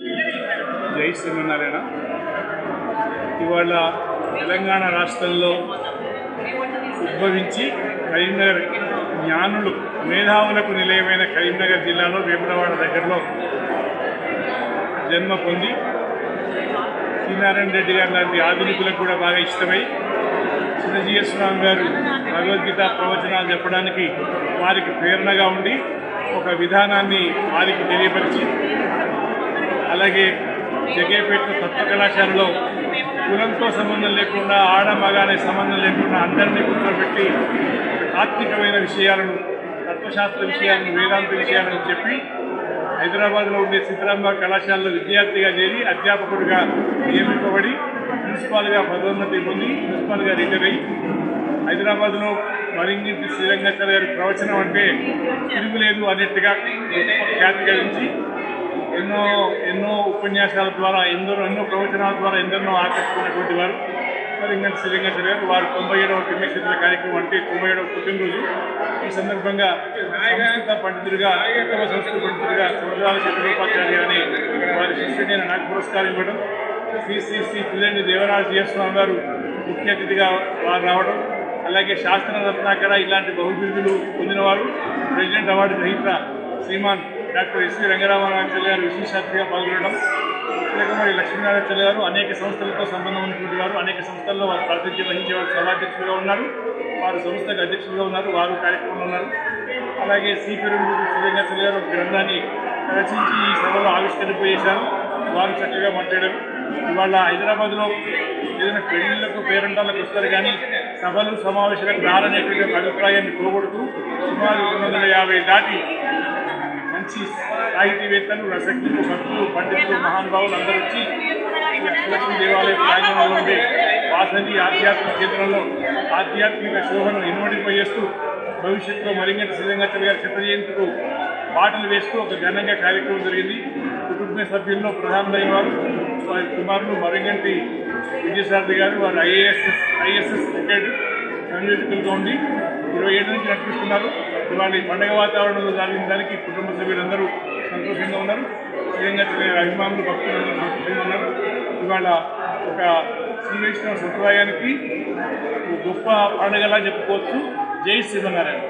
జై శ్రీమన్నారాయణ. ఇవాళ తెలంగాణ రాష్ట్రంలో ఉద్భవించి కరీంనగర్ జ్ఞానులు మేధావులకు నిలయమైన కరీంనగర్ జిల్లాలో వేములవాడ దగ్గరలో జన్మ పొంది సీనారాయణ రెడ్డి గారు లాంటి ఆధునికులకు కూడా బాగా ఇష్టమై చిన్నజీయ స్వామి గారు భగవద్గీత ప్రవచనాలు చెప్పడానికి వారికి ప్రేరణగా ఉండి ఒక విధానాన్ని వారికి తెలియపరిచి అలాగే జగేపేట తత్వ కళాశాలలో కులంతో సంబంధం లేకుండా ఆడ మగ అనే సంబంధం లేకుండా అందరినీ కూర్చోబెట్టి తాత్వికమైన విషయాలను తత్వశాస్త్ర విషయాలను వేదాంత విషయాలను చెప్పి హైదరాబాద్లో ఉండే సిద్ధరామ కళాశాలలో విద్యార్థిగా చేరి అధ్యాపకుడిగా నియమింపబడి ప్రిన్సిపాల్గా పదోన్నతి పొంది ప్రిన్సిపాల్గా రిటైర్ అయ్యి హైదరాబాద్లో మరింగింటి శ్రీరంగాచార్య గారి ప్రవచనం అంటే తిరుగులేదు అన్నట్టుగా ఖ్యాతి గడించి ఎన్నో ఎన్నో ఉపన్యాసాల ద్వారా ఎందరో ఎన్నో ప్రవచనాల ద్వారా ఎందరినో ఆకర్షించినటువంటి వారు. మరి ఇంకా గారు వారు తొంభై ఏడవ పుణ్యక్షేత్ర కార్యక్రమం అంటే తొంభై ఏడవ పుట్టినరోజు. ఈ సందర్భంగా సంస్కృత పండితుడిగా తమ సంస్కృత పండితుడిగా సముద్రాల చంద్రోపాధ్యాయులు అని వారి శిష్యుడి నాకు పురస్కారం ఇవ్వడం. శ్రీ శ్రీ శ్రీ పిల్లండి గారు ముఖ్య అతిథిగా వారు రావడం. అలాగే శాస్త్ర రత్నాకర ఇలాంటి బహుబిరుదులు పొందినవారు. ప్రెసిడెంట్ అవార్డు గ్రహీత శ్రీమాన్ డాక్టర్ ఎస్వి రంగరామారాయణ గారు విశేషాతిథిగా పాల్గొనడం. అలాగే మరి లక్ష్మీనారాయణ గారు అనేక సంస్థలతో సంబంధం ఉన్నటువంటి వారు అనేక సంస్థల్లో వారు ప్రాతినిధ్యం వహించే వారు సభాధ్యక్షులుగా ఉన్నారు. వారు సంస్థకు అధ్యక్షులుగా ఉన్నారు వారు కార్యక్రమంలో ఉన్నారు. అలాగే సి పెరుగు శ్రీరంగాచార్య గారు గ్రంథాన్ని రచించి ఈ సభలో ఆవిష్కరింపజేశారు వారు చక్కగా మాట్లాడారు. ఇవాళ హైదరాబాద్లో ఏదైనా పెళ్ళిళ్ళకు పేరంటాలకు వస్తారు కానీ సభలు సమావేశాలకు రారనేటువంటి అభిప్రాయాన్ని పోగొడుతూ సుమారు రెండు వందల యాభై దాటి వచ్చి సాహితీవేత్తలు రసజ్ఞులు భక్తులు పండితులు మహానుభావులు అందరూ వచ్చి లక్ష్మీ దేవాలయ ప్రాంగణంలో ఉండే వాసంతి ఆధ్యాత్మిక కేంద్రంలో ఆధ్యాత్మిక శోభను ఇనుమడింపజేస్తూ భవిష్యత్తులో మరింగంట శ్రీరంగాచార్య గారి శత జయంతికు బాటలు వేస్తూ ఒక ఘనంగా కార్యక్రమం జరిగింది. కుటుంబ సభ్యుల్లో ప్రధానమైన వారు వారి కుమారులు మరింగంటి విజయసారథి గారు వారు ఐఏఎస్ఎస్ ఐఎస్ఎస్ రిటైర్డ్ సంయోజకులుగా ఉండి ఇరవై ఏడు నుంచి నడిపిస్తున్నారు. ఇవాళ ఈ పండగ వాతావరణంలో జరిగిన దానికి కుటుంబ సభ్యులందరూ సంతోషంగా ఉన్నారు. నిజంగా అభిమానులు భక్తులందరూ సంతోషంగా ఉన్నారు. ఇవాళ ఒక శ్రీ వైష్ణవ సంప్రదాయానికి గొప్ప పండుగలా చెప్పుకోవచ్చు. జై శ్రీమన్నారాయణ